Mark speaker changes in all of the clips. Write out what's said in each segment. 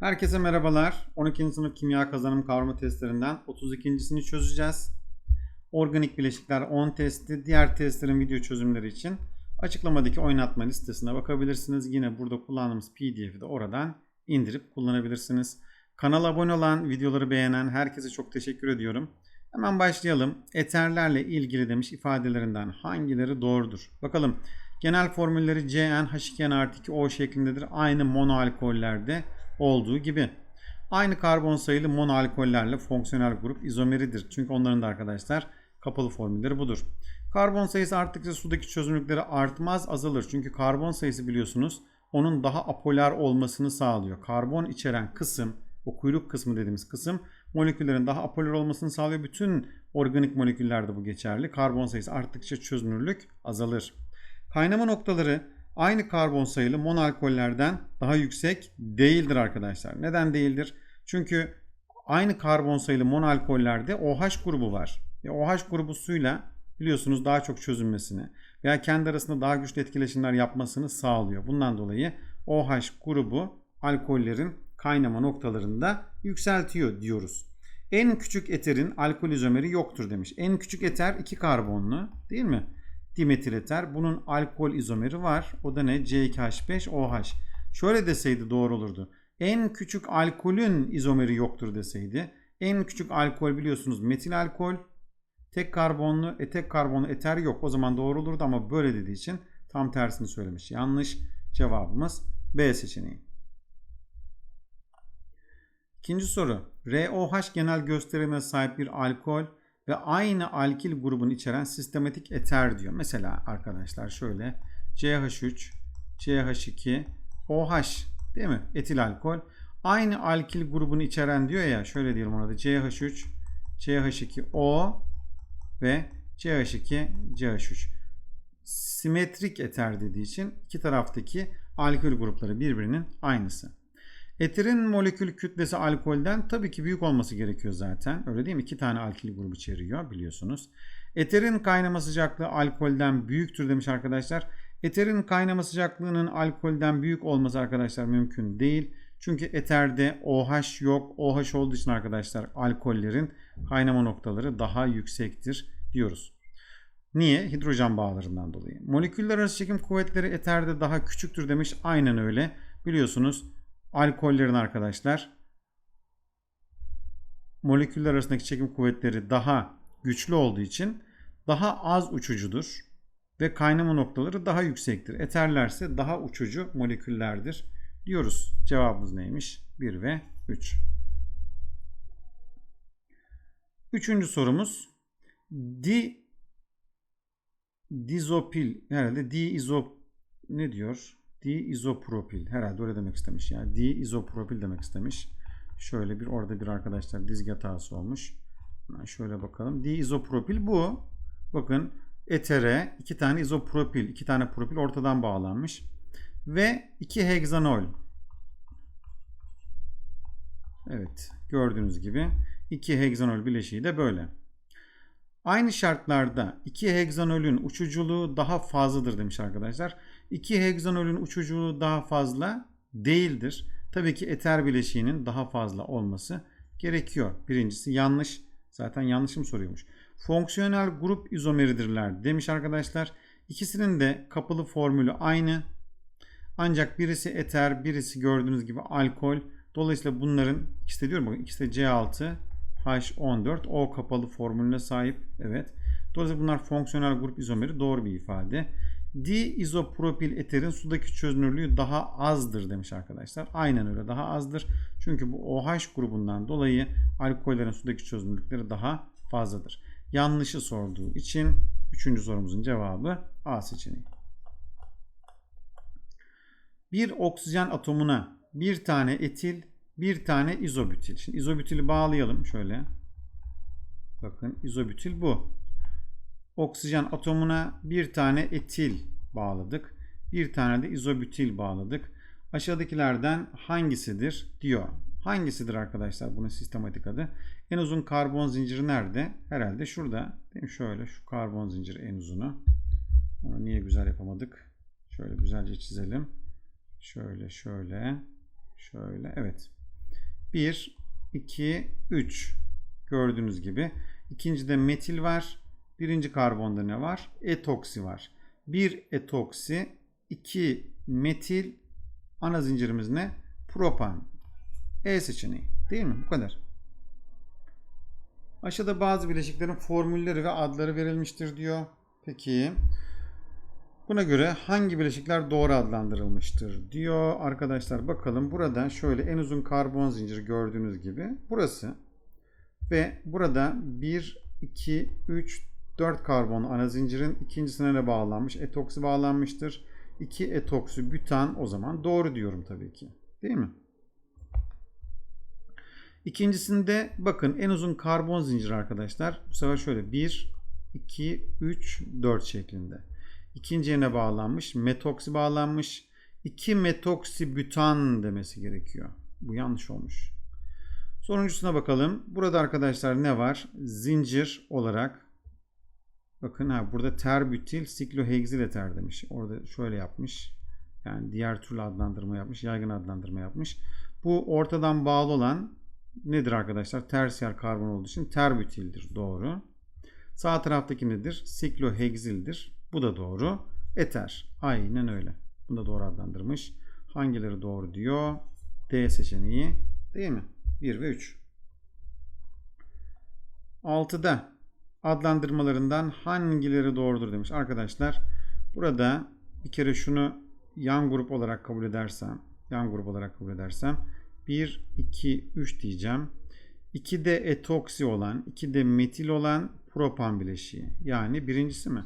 Speaker 1: Herkese merhabalar. 12. sınıf kimya kazanım kavrama testlerinden 32.sini çözeceğiz. Organik bileşikler 10 testi, diğer testlerin video çözümleri için açıklamadaki oynatma listesine bakabilirsiniz. Yine burada kullandığımız PDF'i de oradan indirip kullanabilirsiniz. Kanala abone olan, videoları beğenen herkese çok teşekkür ediyorum. Hemen başlayalım. Eterlerle ilgili demiş ifadelerinden hangileri doğrudur? Bakalım. Genel formülleri CnH2n artı 2O şeklindedir. Aynı monoalkollerde olduğu gibi. Aynı karbon sayılı monoalkollerle fonksiyonel grup izomeridir. Çünkü onların da arkadaşlar kapalı formülleri budur. Karbon sayısı arttıkça sudaki çözünürlükleri artmaz azalır. Çünkü karbon sayısı biliyorsunuz onun daha apolar olmasını sağlıyor. Karbon içeren kısım, o kuyruk kısmı dediğimiz kısım moleküllerin daha apolar olmasını sağlıyor. Bütün organik moleküllerde bu geçerli. Karbon sayısı arttıkça çözünürlük azalır. Kaynama noktaları aynı karbon sayılı monalkollerden daha yüksek değildir arkadaşlar. Neden değildir? Çünkü aynı karbon sayılı monalkollerde OH grubu var. Ve OH grubu suyla biliyorsunuz daha çok çözünmesini veya kendi arasında daha güçlü etkileşimler yapmasını sağlıyor. Bundan dolayı OH grubu alkollerin kaynama noktalarında yükseltiyor diyoruz. En küçük eterin alkol izomeri yoktur demiş. En küçük eter 2 karbonlu değil mi? Dimetil eter. Bunun alkol izomeri var. O da ne? C2H5OH. Şöyle deseydi doğru olurdu. En küçük alkolün izomeri yoktur deseydi. En küçük alkol biliyorsunuz metil alkol. Tek karbonlu, e, tek karbonlu eter yok. O zaman doğru olurdu ama böyle dediği için tam tersini söylemiş. Yanlış cevabımız B seçeneği. İkinci soru. ROH genel gösterime sahip bir alkol ve aynı alkil grubunu içeren sistematik eter diyor. Mesela arkadaşlar şöyle CH3, CH2, OH değil mi? Etil alkol. Aynı alkil grubunu içeren diyor ya şöyle diyelim ona da CH3, CH2O ve CH2, CH3. Simetrik eter dediği için iki taraftaki alkol grupları birbirinin aynısı. Eterin molekül kütlesi alkolden tabii ki büyük olması gerekiyor zaten. Öyle değil mi? İki tane alkil grubu içeriyor biliyorsunuz. Eterin kaynama sıcaklığı alkolden büyüktür demiş arkadaşlar. Eterin kaynama sıcaklığının alkolden büyük olması arkadaşlar mümkün değil. Çünkü eterde OH yok. OH olduğu için arkadaşlar alkollerin kaynama noktaları daha yüksektir diyoruz. Niye? Hidrojen bağlarından dolayı. Moleküller arası çekim kuvvetleri eterde daha küçüktür demiş. Aynen öyle. Biliyorsunuz alkollerin arkadaşlar moleküller arasındaki çekim kuvvetleri daha güçlü olduğu için daha az uçucudur ve kaynama noktaları daha yüksektir. Eterlerse daha uçucu moleküllerdir diyoruz. Cevabımız neymiş? 1 ve 3. Üçüncü sorumuz di dizopil herhalde diizop ne diyor? Diizopropil. Herhalde öyle demek istemiş. Yani diizopropil demek istemiş. Şöyle bir orada bir arkadaşlar dizgi hatası olmuş. Şöyle bakalım. Diizopropil bu. Bakın etere iki tane izopropil, iki tane propil ortadan bağlanmış. Ve iki hegzanol. Evet gördüğünüz gibi iki hegzanol bileşiği de böyle. Aynı şartlarda iki hegzanolün uçuculuğu daha fazladır demiş arkadaşlar. 2 hegzanolün uçuculuğu daha fazla değildir. Tabii ki eter bileşiğinin daha fazla olması gerekiyor. Birincisi yanlış. Zaten yanlışım soruyormuş. Fonksiyonel grup izomeridirler demiş arkadaşlar. İkisinin de kapalı formülü aynı. Ancak birisi eter, birisi gördüğünüz gibi alkol. Dolayısıyla bunların ikisi de diyorum bakın ikisi de C6 H14 O kapalı formülüne sahip. Evet. Dolayısıyla bunlar fonksiyonel grup izomeri doğru bir ifade. Diizopropil eterin sudaki çözünürlüğü daha azdır demiş arkadaşlar. Aynen öyle daha azdır. Çünkü bu OH grubundan dolayı alkollerin sudaki çözünürlükleri daha fazladır. Yanlışı sorduğu için 3. sorumuzun cevabı A seçeneği. Bir oksijen atomuna bir tane etil, bir tane izobütil. Şimdi izobütili bağlayalım şöyle. Bakın izobütil bu oksijen atomuna bir tane etil bağladık. Bir tane de izobütil bağladık. Aşağıdakilerden hangisidir diyor. Hangisidir arkadaşlar bunun sistematik adı? En uzun karbon zinciri nerede? Herhalde şurada. Değil mi? Şöyle şu karbon zinciri en uzunu. Onu niye güzel yapamadık? Şöyle güzelce çizelim. Şöyle şöyle. Şöyle evet. 1, 2, 3 gördüğünüz gibi. İkincide metil var. Birinci karbonda ne var? Etoksi var. 1 etoksi, 2 metil, ana zincirimiz ne? Propan. E seçeneği. Değil mi? Bu kadar. Aşağıda bazı bileşiklerin formülleri ve adları verilmiştir diyor. Peki buna göre hangi bileşikler doğru adlandırılmıştır diyor. Arkadaşlar bakalım burada şöyle en uzun karbon zincir gördüğünüz gibi burası ve burada 1, 2, 3, 4 karbon ana zincirin ikincisine ne bağlanmış? Etoksi bağlanmıştır. 2 etoksi bütan o zaman doğru diyorum tabii ki. Değil mi? İkincisinde bakın en uzun karbon zinciri arkadaşlar. Bu sefer şöyle 1, 2, 3, 4 şeklinde. İkinciye ne bağlanmış? Metoksi bağlanmış. 2 metoksi bütan demesi gerekiyor. Bu yanlış olmuş. Sonuncusuna bakalım. Burada arkadaşlar ne var? Zincir olarak bakın ha burada terbutil sikloheksil eter demiş. Orada şöyle yapmış. Yani diğer türlü adlandırma yapmış. Yaygın adlandırma yapmış. Bu ortadan bağlı olan nedir arkadaşlar? Tersiyer karbon olduğu için terbutildir. Doğru. Sağ taraftaki nedir? Sikloheksildir. Bu da doğru. Eter. Aynen öyle. Bunu da doğru adlandırmış. Hangileri doğru diyor? D seçeneği. Değil mi? 1 ve 3. 6'da adlandırmalarından hangileri doğrudur demiş. Arkadaşlar burada bir kere şunu yan grup olarak kabul edersem, yan grup olarak kabul edersem 1, 2, 3 diyeceğim. 2 de etoksi olan, 2 de metil olan propan bileşiği. Yani birincisi mi?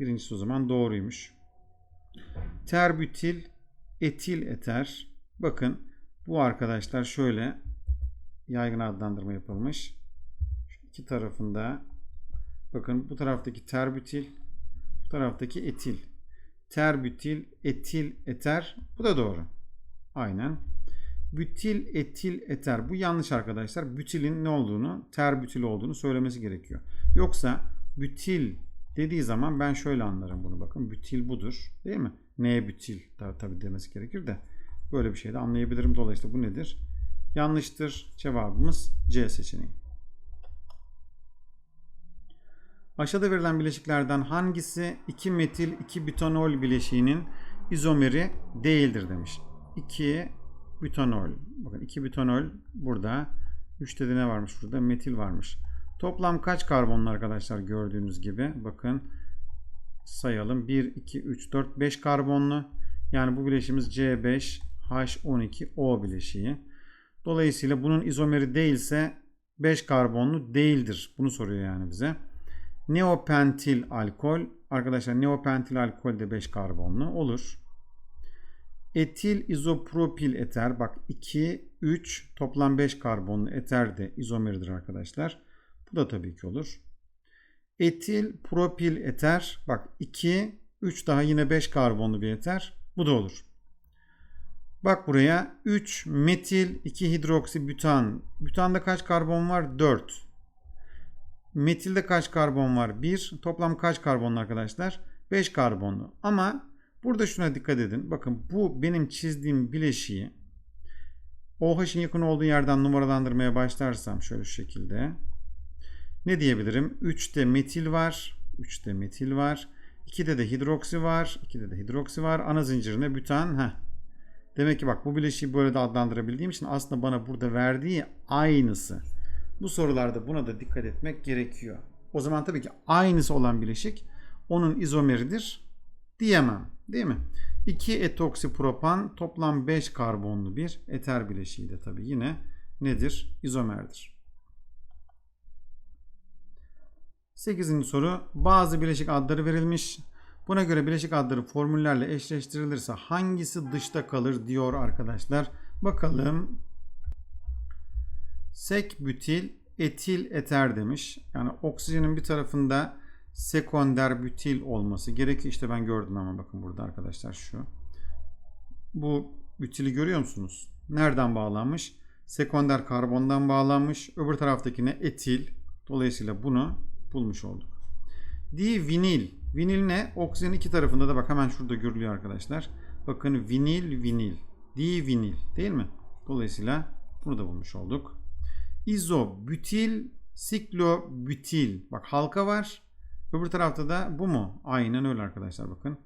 Speaker 1: Birincisi o zaman doğruymuş. Terbutil, etil eter. Bakın bu arkadaşlar şöyle yaygın adlandırma yapılmış. Şu iki tarafında bakın bu taraftaki terbutil, bu taraftaki etil. Terbutil, etil, eter. Bu da doğru. Aynen. Bütil, etil, eter. Bu yanlış arkadaşlar. Bütilin ne olduğunu, terbütil olduğunu söylemesi gerekiyor. Yoksa bütil dediği zaman ben şöyle anlarım bunu. Bakın bütil budur. Değil mi? Neye bütil? Tabi, tabi demesi gerekir de. Böyle bir şey de anlayabilirim. Dolayısıyla bu nedir? Yanlıştır. Cevabımız C seçeneği. Aşağıda verilen bileşiklerden hangisi 2 metil 2 butanol bileşiğinin izomeri değildir demiş. 2 butanol. Bakın 2 butanol burada. 3'te de ne varmış burada? Metil varmış. Toplam kaç karbonlu arkadaşlar gördüğünüz gibi. Bakın sayalım. 1, 2, 3, 4, 5 karbonlu. Yani bu bileşiğimiz C5 H12O bileşiği. Dolayısıyla bunun izomeri değilse 5 karbonlu değildir. Bunu soruyor yani bize. Neopentil alkol. Arkadaşlar neopentil alkol de 5 karbonlu olur. Etil izopropil eter. Bak 2, 3 toplam 5 karbonlu eter de izomeridir arkadaşlar. Bu da tabii ki olur. Etil propil eter. Bak 2, 3 daha yine 5 karbonlu bir eter. Bu da olur. Bak buraya 3 metil 2 hidroksi butan. Butanda kaç karbon var? 4. Metilde kaç karbon var? 1. Toplam kaç karbonlu arkadaşlar? 5 karbonlu. Ama burada şuna dikkat edin. Bakın bu benim çizdiğim bileşiği OH'ın yakın olduğu yerden numaralandırmaya başlarsam şöyle şu şekilde. Ne diyebilirim? 3'te metil var. 3'te metil var. 2'de de hidroksi var. 2'de de hidroksi var. Ana zincirine bütan. Heh. Demek ki bak bu bileşiği böyle de adlandırabildiğim için aslında bana burada verdiği aynısı. Bu sorularda buna da dikkat etmek gerekiyor. O zaman tabii ki aynısı olan bileşik onun izomeridir diyemem. Değil mi? 2 etoksipropan toplam 5 karbonlu bir eter bileşiği de tabii yine nedir? İzomerdir. 8. soru. Bazı bileşik adları verilmiş. Buna göre bileşik adları formüllerle eşleştirilirse hangisi dışta kalır diyor arkadaşlar. Bakalım. Sekbütil etil eter demiş. Yani oksijenin bir tarafında sekonder bütil olması gerekiyor. İşte ben gördüm ama bakın burada arkadaşlar şu. Bu bütili görüyor musunuz? Nereden bağlanmış? Sekonder karbondan bağlanmış. Öbür taraftakine etil. Dolayısıyla bunu bulmuş olduk. Divinil. Vinil ne? Oksijenin iki tarafında da bak hemen şurada görülüyor arkadaşlar. Bakın vinil vinil. Divinil değil mi? Dolayısıyla Bunu da bulmuş olduk. İzobutil, siklobutil. Bak halka var. Öbür tarafta da bu mu? Aynen öyle arkadaşlar bakın.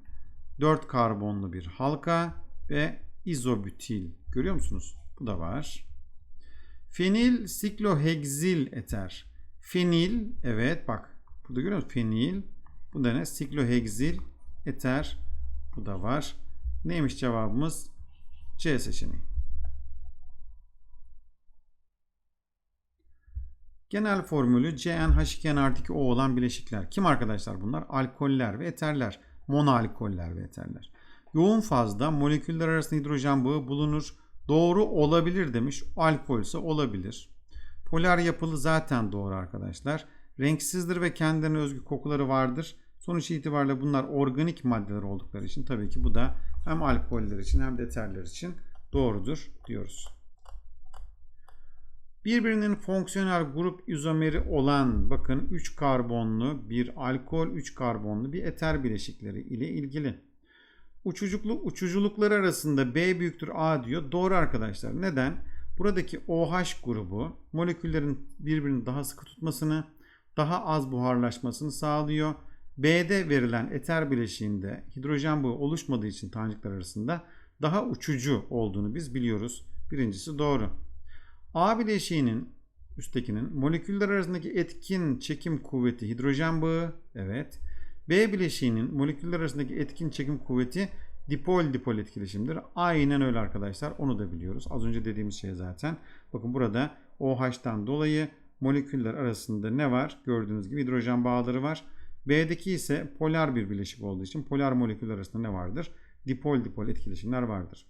Speaker 1: 4 karbonlu bir halka ve izobutil. Görüyor musunuz? Bu da var. Fenil sikloheksil eter. Fenil evet bak burada görüyor musunuz? Fenil. Bu da ne? Sikloheksil eter. Bu da var. Neymiş cevabımız? C seçeneği. Genel formülü CnH2n artı 2O olan bileşikler. Kim arkadaşlar bunlar? Alkoller ve eterler. Monoalkoller ve eterler. Yoğun fazda moleküller arasında hidrojen bağı bulunur. Doğru olabilir demiş. Alkol ise olabilir. Polar yapılı zaten doğru arkadaşlar. Renksizdir ve kendilerine özgü kokuları vardır. Sonuç itibariyle bunlar organik maddeler oldukları için tabii ki bu da hem alkoller için hem de eterler için doğrudur diyoruz. Birbirinin fonksiyonel grup izomeri olan bakın 3 karbonlu bir alkol 3 karbonlu bir eter bileşikleri ile ilgili. Uçucuklu uçuculukları arasında B büyüktür A diyor. Doğru arkadaşlar. Neden? Buradaki OH grubu moleküllerin birbirini daha sıkı tutmasını, daha az buharlaşmasını sağlıyor. B'de verilen eter bileşiğinde hidrojen bağı oluşmadığı için tanecikler arasında daha uçucu olduğunu biz biliyoruz. Birincisi doğru. A bileşiğinin üsttekinin moleküller arasındaki etkin çekim kuvveti hidrojen bağı. Evet. B bileşiğinin moleküller arasındaki etkin çekim kuvveti dipol dipol etkileşimdir. Aynen öyle arkadaşlar. Onu da biliyoruz. Az önce dediğimiz şey zaten. Bakın burada OH'tan dolayı moleküller arasında ne var? Gördüğünüz gibi hidrojen bağları var. B'deki ise polar bir bileşik olduğu için polar moleküller arasında ne vardır? Dipol dipol etkileşimler vardır.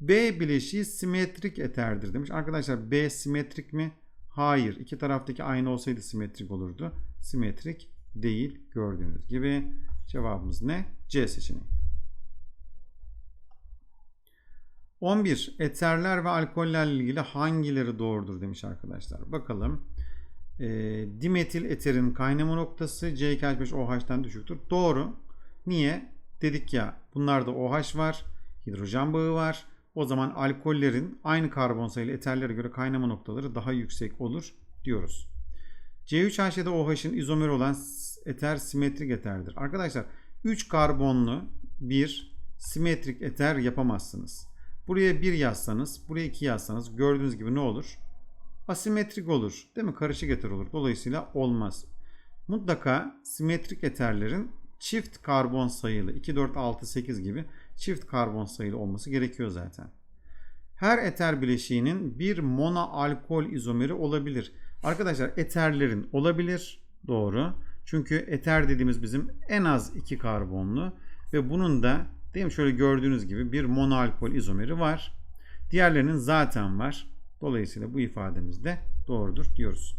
Speaker 1: B bileşiği simetrik eterdir demiş. Arkadaşlar B simetrik mi? Hayır. İki taraftaki aynı olsaydı simetrik olurdu. Simetrik değil gördüğünüz gibi. Cevabımız ne? C seçeneği. 11. Eterler ve alkollerle ilgili hangileri doğrudur demiş arkadaşlar. Bakalım. E, dimetil eterin kaynama noktası C2H5OH'tan düşüktür. Doğru. Niye? Dedik ya bunlarda OH var. Hidrojen bağı var. O zaman alkollerin aynı karbon sayılı eterlere göre kaynama noktaları daha yüksek olur diyoruz. C3H7 OH'ın izomeri olan eter simetrik eterdir. Arkadaşlar 3 karbonlu bir simetrik eter yapamazsınız. Buraya 1 yazsanız, buraya 2 yazsanız gördüğünüz gibi ne olur? Asimetrik olur. Değil mi? Karışık eter olur. Dolayısıyla olmaz. Mutlaka simetrik eterlerin çift karbon sayılı 2, 4, 6, 8 gibi çift karbon sayılı olması gerekiyor zaten. Her eter bileşiğinin bir monoalkol izomeri olabilir. Arkadaşlar eterlerin olabilir. Doğru. Çünkü eter dediğimiz bizim en az 2 karbonlu ve bunun da değil mi şöyle gördüğünüz gibi bir monoalkol izomeri var. Diğerlerinin zaten var. Dolayısıyla bu ifademiz de doğrudur diyoruz.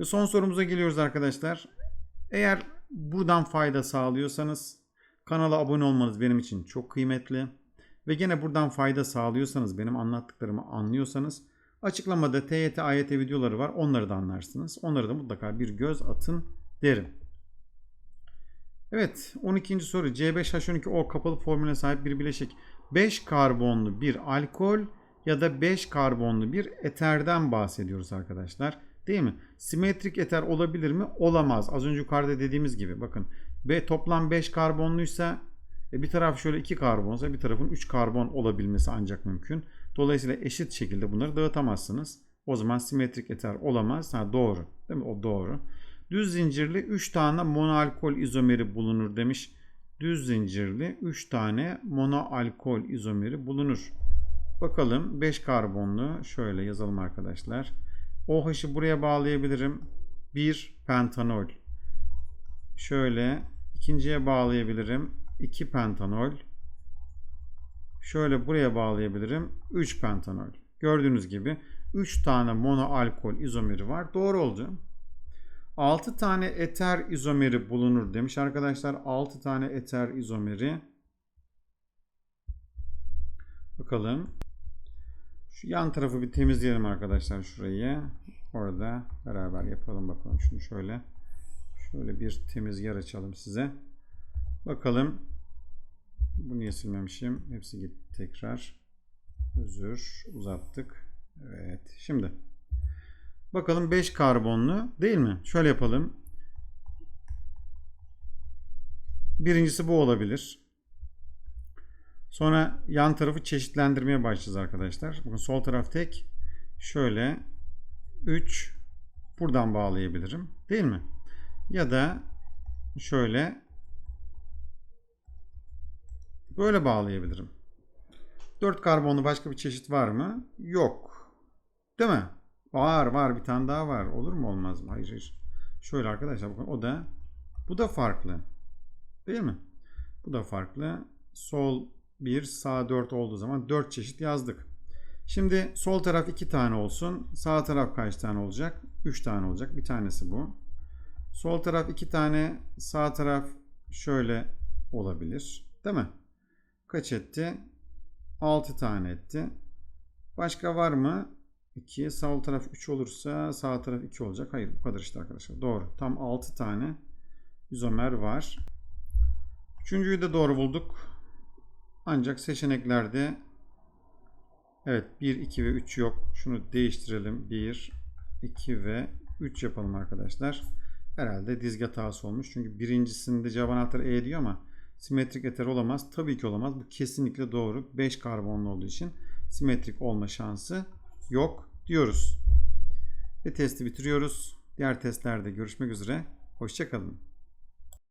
Speaker 1: Ve son sorumuza geliyoruz arkadaşlar. Eğer buradan fayda sağlıyorsanız kanala abone olmanız benim için çok kıymetli. Ve gene buradan fayda sağlıyorsanız, benim anlattıklarımı anlıyorsanız açıklamada TYT, AYT videoları var. Onları da anlarsınız. Onları da mutlaka bir göz atın derim. Evet 12. soru C5H12O kapalı formüle sahip bir bileşik 5 karbonlu bir alkol ya da 5 karbonlu bir eterden bahsediyoruz arkadaşlar. Değil mi? Simetrik eter olabilir mi? Olamaz. Az önce yukarıda dediğimiz gibi bakın. B toplam 5 karbonluysa e bir taraf şöyle 2 karbonsa bir tarafın 3 karbon olabilmesi ancak mümkün. Dolayısıyla eşit şekilde bunları dağıtamazsınız. O zaman simetrik eter olamaz. Ha doğru. Değil mi? O doğru. Düz zincirli 3 tane monoalkol izomeri bulunur demiş. Düz zincirli 3 tane monoalkol izomeri bulunur. Bakalım 5 karbonlu şöyle yazalım arkadaşlar. OH'ı buraya bağlayabilirim. 1 pentanol. Şöyle ikinciye bağlayabilirim. 2 pentanol. Şöyle buraya bağlayabilirim. 3 pentanol. Gördüğünüz gibi 3 tane monoalkol izomeri var. Doğru oldu. 6 tane eter izomeri bulunur demiş arkadaşlar. 6 tane eter izomeri. Bakalım. Şu yan tarafı bir temizleyelim arkadaşlar şurayı. Orada beraber yapalım bakalım. Şunu şöyle şöyle bir temiz yer açalım size. Bakalım. Bunu niye silmemişim? Hepsi gitti tekrar. Özür uzattık. Evet. Şimdi bakalım 5 karbonlu değil mi? Şöyle yapalım. Birincisi bu olabilir. Sonra yan tarafı çeşitlendirmeye başlayacağız arkadaşlar. Bakın sol taraf tek. Şöyle 3 buradan bağlayabilirim. Değil mi? Ya da şöyle böyle bağlayabilirim. 4 karbonlu başka bir çeşit var mı? Yok. Değil mi? Var var bir tane daha var. Olur mu olmaz mı? Hayır hayır. Şöyle arkadaşlar bakın o da bu da farklı. Değil mi? Bu da farklı. Sol 1 sağ 4 olduğu zaman 4 çeşit yazdık. Şimdi sol taraf 2 tane olsun. Sağ taraf kaç tane olacak? 3 tane olacak. Bir tanesi bu. Sol taraf 2 tane. Sağ taraf şöyle olabilir. Değil mi? Kaç etti? 6 tane etti. Başka var mı? 2. Sol taraf 3 olursa sağ taraf 2 olacak. Hayır bu kadar işte arkadaşlar. Doğru. Tam 6 tane izomer var. Üçüncüyü de doğru bulduk. Ancak seçeneklerde evet 1, 2 ve 3 yok. Şunu değiştirelim. 1, 2 ve 3 yapalım arkadaşlar. Herhalde dizgi hatası olmuş. Çünkü birincisinde cevap anahtarı E diyor ama simetrik eter olamaz. Tabii ki olamaz. Bu kesinlikle doğru. 5 karbonlu olduğu için simetrik olma şansı yok diyoruz. Ve testi bitiriyoruz. Diğer testlerde görüşmek üzere. Hoşçakalın.